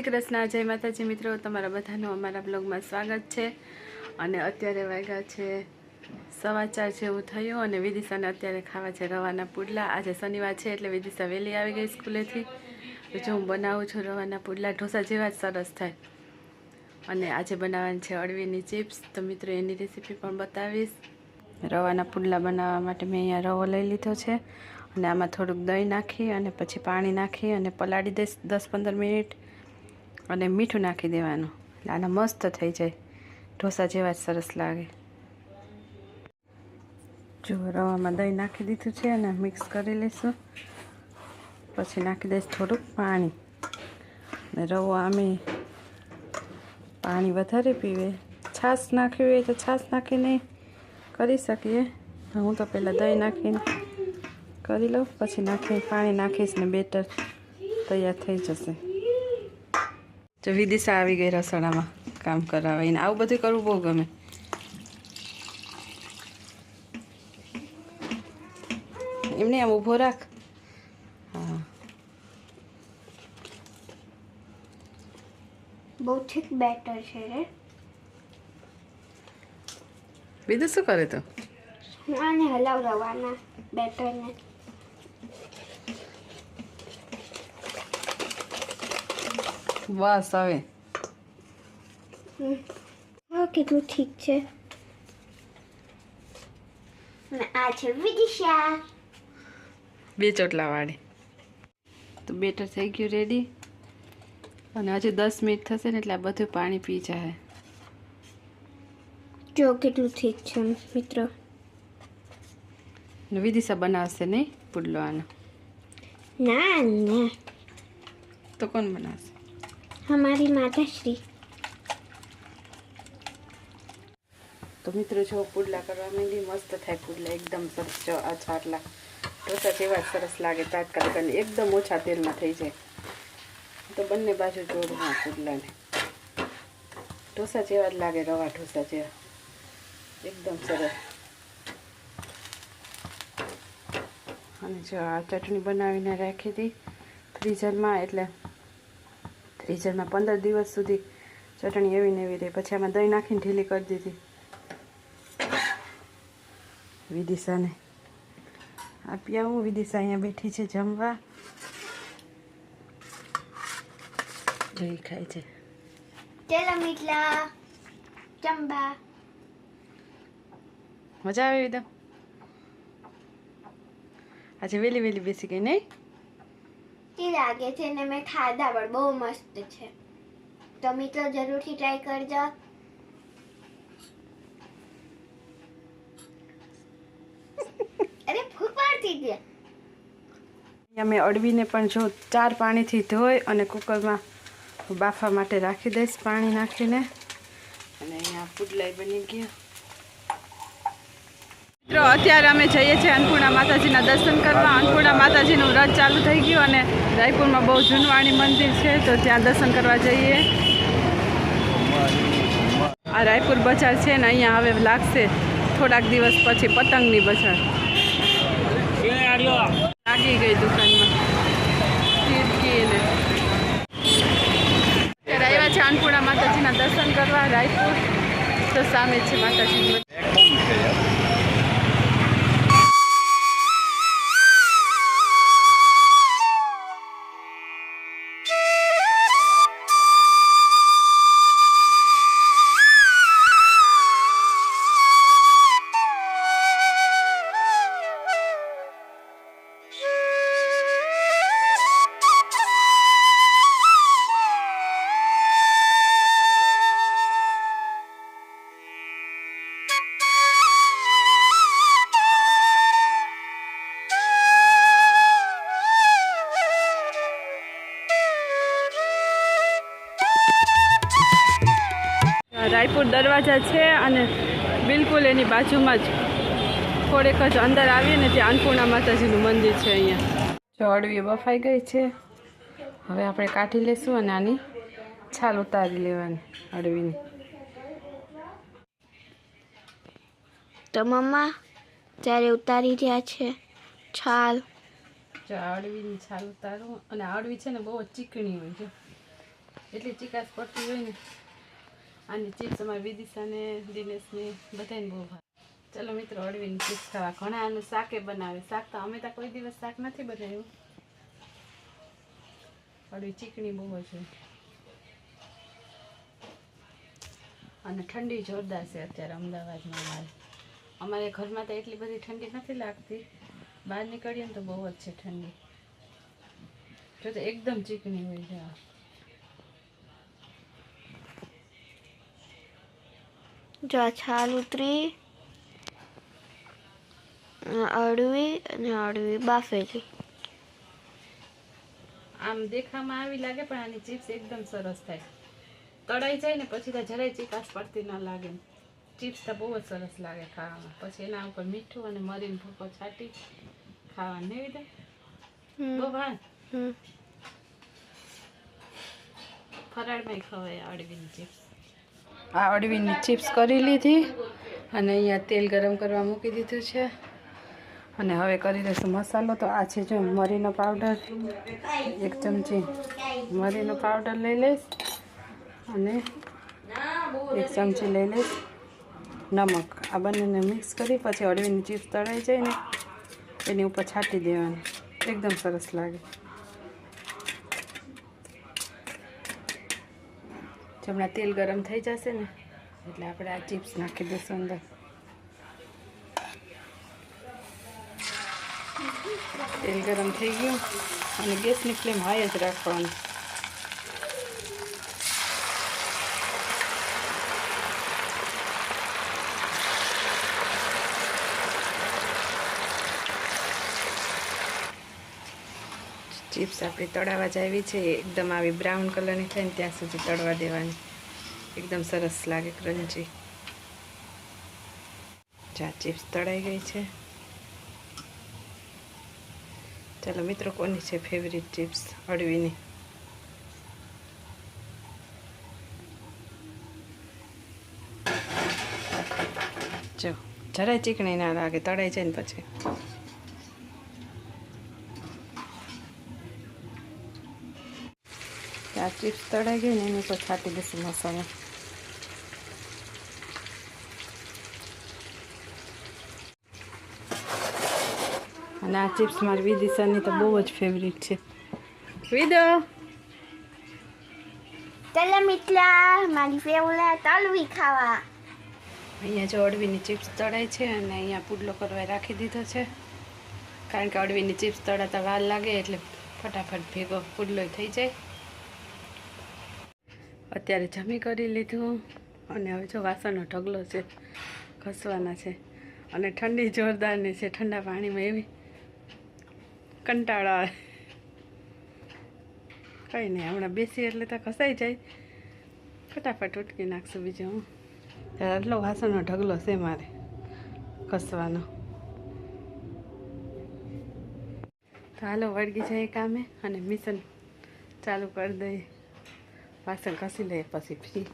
શ્રી કૃષ્ણ, જય માતાજી મિત્રો, તમારા બધાનું અમારા બ્લોગમાં સ્વાગત છે. અને અત્યારે વાગ્યા છે, સવા ચાર જેવું થયું અને વિદિશાને અત્યારે ખાવા છે રવાના પુડલા. આજે શનિવાર છે એટલે વિદિશા વહેલી આવી ગઈ સ્કૂલેથી. જો હું બનાવું છું રવાના પુડલા, ઢોસા જેવા જ સરસ થાય. અને આજે બનાવવાની છે અળવીની ચિપ્સ. તો મિત્રો, એની રેસીપી પણ બતાવીશ. રવાના પુડલા બનાવવા માટે મેં અહીંયા રવો લઈ લીધો છે. અને આમાં થોડુંક દહીં નાખી અને પછી પાણી નાખી અને પલાળી દઈશ દસ પંદર મિનિટ. અને મીઠું નાખી દેવાનું. એટલે આના મસ્ત થઈ જાય. ઢોસા જેવા જ સરસ લાગે. જો, રવામાં દહીં નાખી દીધું છે અને મિક્સ કરી લઈશું. પછી નાખી દઈશ થોડુંક પાણી. અને રવો આમે પાણી વધારે પીવે. છાશ નાખવી હોય તો છાશ નાખીને કરી શકીએ. હું તો પહેલાં દહીં નાખીને કરી લઉં. પછી નાખી પાણી નાખીશ ને બેટર તૈયાર થઈ જશે. જો વિદિશા આવી ગઈ રસોડામાં કામ કરાવીને આવું બધું કરવું બહુ ગમે. એમને આમ ઊભો રાખ. હા. બહુ ઠીક બેટર છે રે. બીજું શું કરે તો? હું આને હલાવવાના બેટરને. બસ હવે હા કેટલું ઠીક છે. અને આ છે વિદિશા. બે ચોટલા વાળી. તો બેટર થઈ ગયું રેડી અને હજુ દસ મિનિટ થશે ને એટલે આ બધું પાણી પી જાય જો કેટલું ઠીક છે મિત્રો. વિદિશા બનાવશે નહીં પુડલો આનો ના ના. તો કોણ બનાવશે? અમારી માતાશ્રી. તો મિત્રો, જો પુડલા કરવા માંડી, મસ્ત થાય પુડલા, એકદમ સરસ જો આ છાટલા. ઢોસા જેવા સરસ લાગે, તાત્કાલિક અને એકદમ ઓછા તેલમાં થઈ જાય. તો બંને બાજુ જોડું હા પુડલાને. ઢોસા જેવા જ લાગે, રવા ઢોસા જેવા. એકદમ સરસ. અને જો આ ચટણી બનાવીને રાખી હતી ફ્રીઝરમાં, એટલે ફ્રીઝરમાં પંદર દિવસ સુધી ચટણી એવી ને એવી રહી. પછી આમાં દહીં નાખીને ઢીલી કરી દીધી. વિદિશાને. આપી આવું વિદિશા અહીંયા બેઠી છે જમવા. દહીં ખાય છે. ચલો મીઠલા. ચંબા મજા આવે એકદમ આજે વહેલી વહેલી બેસી ગઈ નહીં તે લાગે છે ને મેં ખાધા પણ બહુ મસ્ત છે. તો મિત્રો જરૂરથી ટ્રાય કરજો. અરે ફૂક પાડતી ગયા અહીંયા મેં અડવીને પણ જો ચાર પાણીથી ધોઈ અને કુકરમાં બાફા માટે રાખી દઈશ પાણી નાખીને. અને અહીંયા પુડલાઈ બની ગયા. મિત્રો, અત્યારે અમે જઈએ છીએ અન્નપૂર્ણા માતાજીના દર્શન કરવા. અન્નપૂર્ણા માતાજીનું વ્રત ચાલુ થઈ ગયું અને રાયપુરમાં બહુ જૂનવાણી મંદિર છે, તો ત્યાં દર્શન કરવા જઈએ. આ રાયપુર બજાર છે ને અહીંયા હવે લાગશે થોડાક દિવસ પછી પતંગની બજાર. લાગી ગઈ દુકાનમાં. આવ્યા છે અન્નપૂર્ણા માતાજીના દર્શન કરવા રાયપુર. તો સામે છે માતાજીનું દરવાજા છે અને બિલકુલ એની બાજુમાં જ થોડેક જ અંદર આવીએ ને ત્યાં અન્નપૂર્ણા માતાજીનું મંદિર છે અહીંયા. જો અડવી બફાઈ ગઈ છે. હવે આપણે કાઢી લઈશું અને આની છાલ ઉતારી લેવાની અડવીની તો મમ્મા ત્યારે ઉતારી રહ્યા છે છાલ. અળવીની છાલ ઉતારું. અને આ અળવી છે ને બહુ ચીકણી હોય છે. એટલી ચીકાશ પડતી હોય ને આની ચિપ્સ અમારી વિદિશાને દિનેશને બધાને બહુ ભાવે. ચલો મિત્રો અળવીની ચિપ્સ ખાવા. ઘણા આનું શાકે બનાવે. શાક તો અમે તો કોઈ દિવસ શાક નથી બનાવ્યું. અળવી ચીકણી બહુ હોય. અને ઠંડી જોરદાર છે અત્યારે અમદાવાદમાં અમારે. અમારે ઘરમાં તો એટલી બધી ઠંડી નથી લાગતી. બહાર નીકળીએ ને તો બહુ જ છે ઠંડી. જો તો એકદમ ચીકણી હોય છે જો આ છાલ ઉતરી અડવી અને અડવી બાફેલી. આમ દેખામાં આવી લાગે પણ આની ચિપ્સ એકદમ સરસ થાય. તળાઈ જાય ને પછી તો જરાય ચીકાશ પડતી ન લાગે. ચિપ્સ તો બહુ જ સરસ લાગે ખાવામાં. પછી એના ઉપર મીઠું અને મરીન ભૂકો છાટી ખાવાનું નહીં દે બહુ હમ. ફરાળમાં ખવાય અડવીની ચિપ્સ. આ અડવીની ચિપ્સ કરી લીધી અને અહીંયા તેલ ગરમ કરવા મૂકી દીધું છે. અને હવે કરી દઈશું મસાલો. તો આ છે જો મરીનો પાવડર. એક ચમચી મરીનો પાવડર લઈ લઈશ અને એક ચમચી લઈ લઈશ નમક. આ બંનેને મિક્સ કરી પછી અડવીની ચિપ્સ તળાઈ જાય ને એની ઉપર છાંટી દેવાની. એકદમ સરસ લાગે. હમણાં તેલ ગરમ થઈ જશે ને, એટલે આપણે આ ચિપ્સ નાખી દઈશું અંદર. તેલ ગરમ થઈ ગયું અને ગેસની ફ્લેમ હાઈ જ રાખવાની. ચિપ્સ આપણી તળાવા જ આવી છે. એકદમ આવી બ્રાઉન કલરની થાય ને ત્યાં સુધી તળવા દેવાની. એકદમ સરસ લાગે ક્રંચી ચા ચિપ્સ તળાઈ ગઈ છે. ચાલો મિત્રો, કોની છે ફેવરિટ ચિપ્સ? અળવીની. જો, જરાય ચીકણી ના લાગે, તળાઈ જાય ને પછી. આ ચિપ્સ તળાઈ ગઈ ને એની ઉપર છાંટી દઈશું મસાલો. અને આ ચિપ્સ મારી વિદિશાની તો બહુ જ ફેવરિટ છે. વિદો! ચાલો મિત્રા મારી ફેવરેટ અળવી ખાવા. અહીંયા જો અળવીની ચિપ્સ તળાય છે અને અહીંયા પુડલો કરવા રાખી દીધો છે. કારણ કે અળવીની ચિપ્સ તળાતા વાર લાગે એટલે ફટાફટ ભેગો પુડલો થઈ જાય. અત્યારે જમી કરી લીધું અને હવે જો વાસણનો ઢગલો છે, ઘસવાના છે અને ઠંડી જોરદારની છે, ઠંડા પાણીમાં એવી કંટાળો આવે. કંઈ નહીં, હમણાં બેસી એટલે તો ઘસાઈ જાય. ફટાફટ ઉટકી નાખશું બીજું હું. આટલો વાસણનો ઢગલો છે મારે ઘસવાનો. તો હાલો, વળગી જાય કામે અને મિશન ચાલુ કરી દઈએ. Vaikka sen kasille epäsipsi.